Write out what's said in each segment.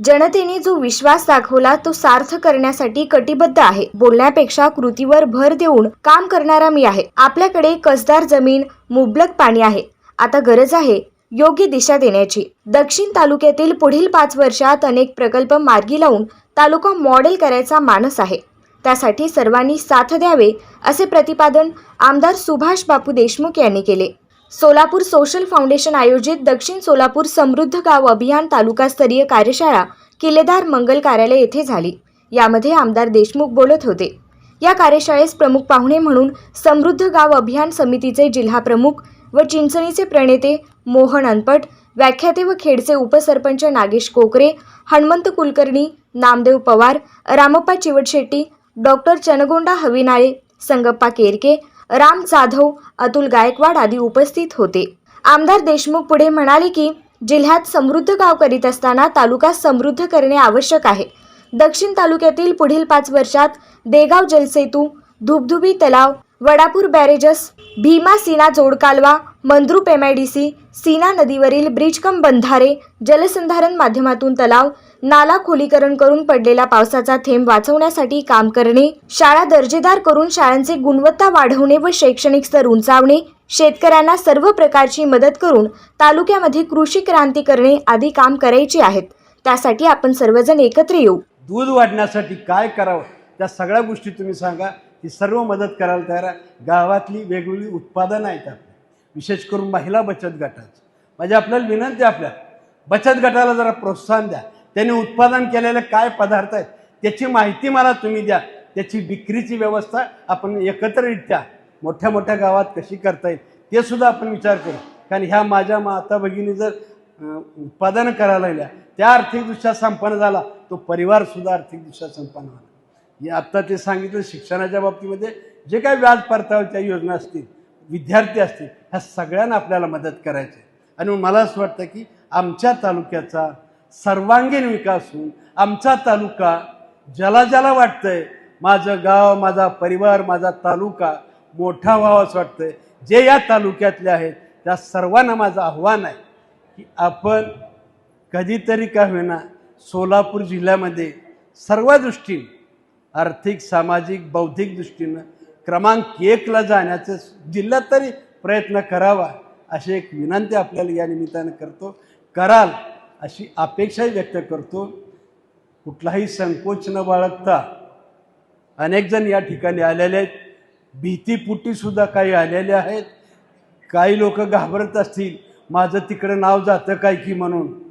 जनतेने जो विश्वास दाखवला तो सार्थ करण्यासाठी कटिबद्ध आहे. बोलण्यापेक्षा कृतीवर भर देऊन काम करणारा मी आहे. आपल्याकडे कसदार जमीन मुबलक पाणी आहे. आता गरज आहे योग्य दिशा देण्याची. दक्षिण तालुक्यातील पुढील पाच वर्षात अनेक प्रकल्प मार्गी लावून तालुका मॉडेल करायचा मानस आहे. त्यासाठी सर्वांनी साथ द्यावे असे प्रतिपादन आमदार सुभाष बापू देशमुख यांनी केले. सोलापूर सोशल फाउंडेशन आयोजित दक्षिण सोलापूर समृद्ध गाव अभियान तालुकास्तरीय कार्यशाळा किल्लेदार मंगल कार्यालय येथे झाली. यामध्ये आमदार देशमुख बोलत होते. या कार्यशाळेस प्रमुख पाहुणे म्हणून समृद्ध गाव अभियान समितीचे जिल्हाप्रमुख व चिंचणीचे प्रणेते मोहन अनपट व्याख्याते व खेडचे उपसरपंच नागेश कोकरे हनुमंत कुलकर्णी नामदेव पवार रामप्पा चिवटशेट्टी डॉक्टर चनगोंडा हविनाळे संगप्पा केरके राम जाधव अतुल गायकवाड आदी उपस्थित होते. आमदार देशमुख पुढे म्हणाले की जिल्ह्यात समृद्ध गाव करीत असताना तालुका समृद्ध करणे आवश्यक आहे. दक्षिण तालुक्यातील पुढील पाच वर्षात देगाव जलसेतू धुबधुबी तलाव वडापूर बॅरेजस भीमा सीना जोडकालवा मंद्रुप एमआयडीसी सीना नदीवरील ब्रिजकम बंधारे जलसंधारण माध्यमातून तलाव नाला खोलीकरण करून पडलेला पावसाचा थेंब वाचवण्यासाठी काम करणे शाळा दर्जेदार करून शाळांची गुणवत्ता वाढवणे व शैक्षणिक स्तर उंचावणे शेतकऱ्यांना सर्व प्रकारची मदत करून तालुक्यामध्ये कृषी क्रांती करणे आदी काम करायचे आहेत. त्यासाठी आपण सर्वजण एकत्र येऊ. दूध वाढण्यासाठी काय करावं? त्या सगळ्या गोष्टी तुम्ही सांगा. ती सर्व मदत करायला तयार आहे. गावातली वेगवेगळी उत्पादनं आहेत आपली. विशेष करून महिला बचत गटाची. म्हणजे आपल्याला विनंती आपल्या. बचत गटाला जरा प्रोत्साहन द्या. त्यांनी उत्पादन केलेले काय पदार्थ आहेत त्याची माहिती मला तुम्ही द्या. त्याची विक्रीची व्यवस्था आपण एकत्ररित्या मोठ्या मोठ्या गावात कशी करता येईल ते सुद्धा आपण विचार करू. कारण ह्या माझ्या माता भगिनी जर उत्पादन करायला लागल्या त्या आर्थिकदृष्ट्या संपन्न झाला तो परिवारसुद्धा आर्थिकदृष्ट्या संपन्न झाला. हे आत्ता ते सांगितलं शिक्षणाच्या बाबतीमध्ये जे काही व्याज परताव्याच्या योजना असतील विद्यार्थी असतील ह्या सगळ्यांना आपल्याला मदत करायची आहे. आणि मला असं वाटतं की आमच्या तालुक्याचा सर्वांगीण विकास होऊन आमचा तालुका ज्याला ज्याला वाटतंय माझं गाव माझा परिवार माझा तालुका मोठा व्हावा असं वाटतंय जे या तालुक्यातले आहेत त्या सर्वांना माझं आव्हान आहे की आपण कधीतरी का होईना सोलापूर जिल्ह्यामध्ये सर्व दृष्टीने आर्थिक सामाजिक बौद्धिक दृष्टीनं क्रमांक एकला जाण्याचं जिल्ह्यात तरी प्रयत्न करावा अशी एक विनंती आपल्याला या निमित्तानं करतो. कराल अशी अपेक्षाही व्यक्त करतो. कुठलाही संकोच न बाळगता अनेकजण या ठिकाणी आलेले आहेत. भीतीपुटीसुद्धा काही आलेले आहेत. काही लोक घाबरत असतील. माझं तिकडं नाव जातं काय की म्हणून?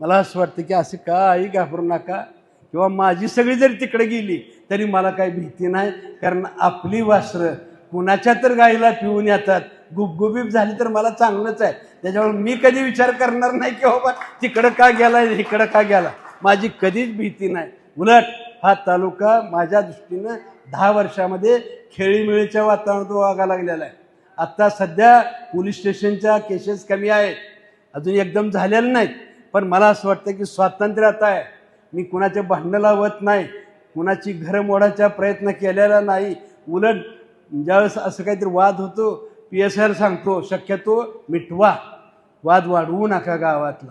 मला असं वाटतं की असं काही घाबरू नका. किंवा माझी सगळी जरी तिकडे गेली तरी मला काही भीती नाही. कारण आपली वासरं कुणाच्या तर गाईला पिऊन येतात. गुबगुबीब झाली तर मला चांगलंच आहे. त्याच्यामुळे मी कधी विचार करणार नाही की बाबा तिकडं का गेला इकडं का गेला. माझी कधीच भीती नाही. उलट हा तालुका माझ्या दृष्टीनं दहा वर्षामध्ये खेळीमेळीच्या वातावरणात वागा लागलेला आहे. आत्ता सध्या पोलीस स्टेशनच्या केसेस कमी आहेत. अजून एकदम झालेल्या नाहीत. पण मला असं वाटतं की स्वातंत्र्य आता आहे. मी कुणाचे भांडणं लावत नाही कुणाची घरं मोडायचा प्रयत्न केलेला नाही. उलट ज्यावेळेस असं काहीतरी वाद होतो पी एस आर सांगतो शक्यतो मिटवा. वाद वाढवू नका गावातला.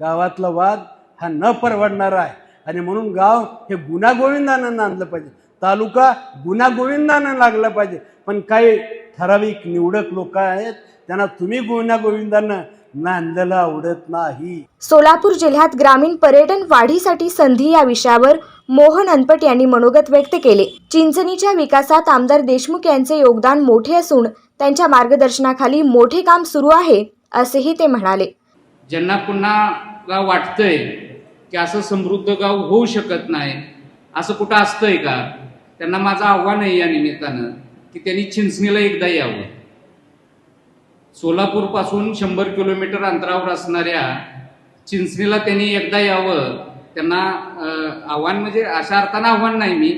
गावातला वाद हा न परवडणारा आहे. आणि म्हणून गाव हे गुण्यागोविंदानं नांदलं पाहिजे. तालुका गुण्यागोविंदानं लागला पाहिजे. पण काही ठराविक निवडक लोक आहेत त्यांना तुम्ही गुण्यागोविंदानं नांदलं आवडत नाही. सोलापूर जिल्ह्यात ग्रामीण पर्यटन वाढीसाठी संधी या विषयावर मोहन अनपट यांनी मनोगत व्यक्त केले. चिंचणीच्या विकासात आमदार देशमुख यांचे योगदान मोठे असून त्यांच्या मार्गदर्शनाखाली मोठे काम सुरू आहे असेही ते म्हणाले. ज्यांना पुन्हा वाटतंय की असं समृद्ध गाव होऊ शकत नाही असं कुठं असतंय का? त्यांना माझं आव्हान आहे या निमित्तानं की त्यांनी चिंचणीला एकदा यावं. सोलापूरपासून शंभर किलोमीटर अंतरावर असणाऱ्या चिंचणीला त्यांनी एकदा यावं. त्यांना आव्हान म्हणजे अशा अर्थानं आव्हान नाही मी.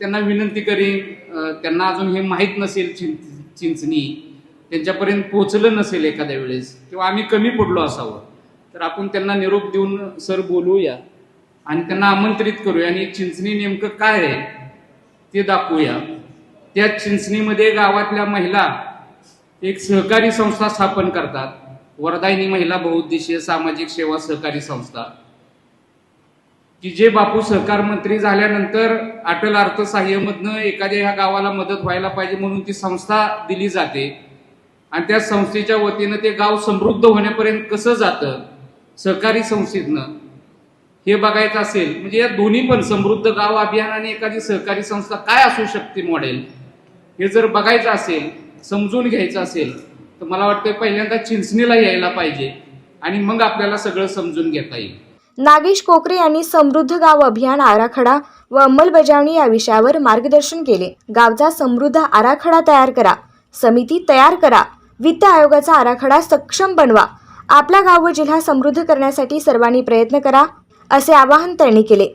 त्यांना विनंती करीन त्यांना अजून हे माहीत नसेल चिंच चिंचणी. त्यांच्यापर्यंत पोचलं नसेल एखाद्या वेळेस किंवा आम्ही कमी पडलो असावं. तर आपण त्यांना निरोप देऊन सर बोलूया आणि त्यांना आमंत्रित करूया आणि चिंचणी नेमकं काय आहे ते दाखवूया. त्या चिंचणीमध्ये गावातल्या महिला एक सहकारी संस्था स्थापन करतात. वरदायनी महिला बहुउद्देशीय सामाजिक सेवा सहकारी संस्था. की जे बापू सहकार मंत्री झाल्यानंतर अटल अर्थसाह्यमधनं एखाद्या ह्या गावाला मदत व्हायला पाहिजे म्हणून ती संस्था दिली जाते. आणि त्या संस्थेच्या वतीनं ते गाव समृद्ध होण्यापर्यंत कसं जातं? सहकारी संस्थेतनं. हे बघायचं असेल म्हणजे या दोन्ही पण समृद्ध गाव अभियान आणि एखादी सहकारी संस्था काय असू शकते मॉडेल हे जर बघायचं असेल समजून घ्यायचं असेल तर मला वाटतं पहिल्यांदा चिंचणीला यायला पाहिजे आणि मग आपल्याला सगळं समजून घेता येईल. नागेश कोकरे यांनी समृद्ध गाव अभियान आराखडा व अंमलबजावणी या विषयावर मार्गदर्शन केले. गावचा समृद्ध आराखडा तयार करा. समिती तयार करा. वित्त आयोगाचा आराखडा सक्षम बनवा. आपला गाव व जिल्हा समृद्ध करण्यासाठी सर्वांनी प्रयत्न करा असे आवाहन त्यांनी केले.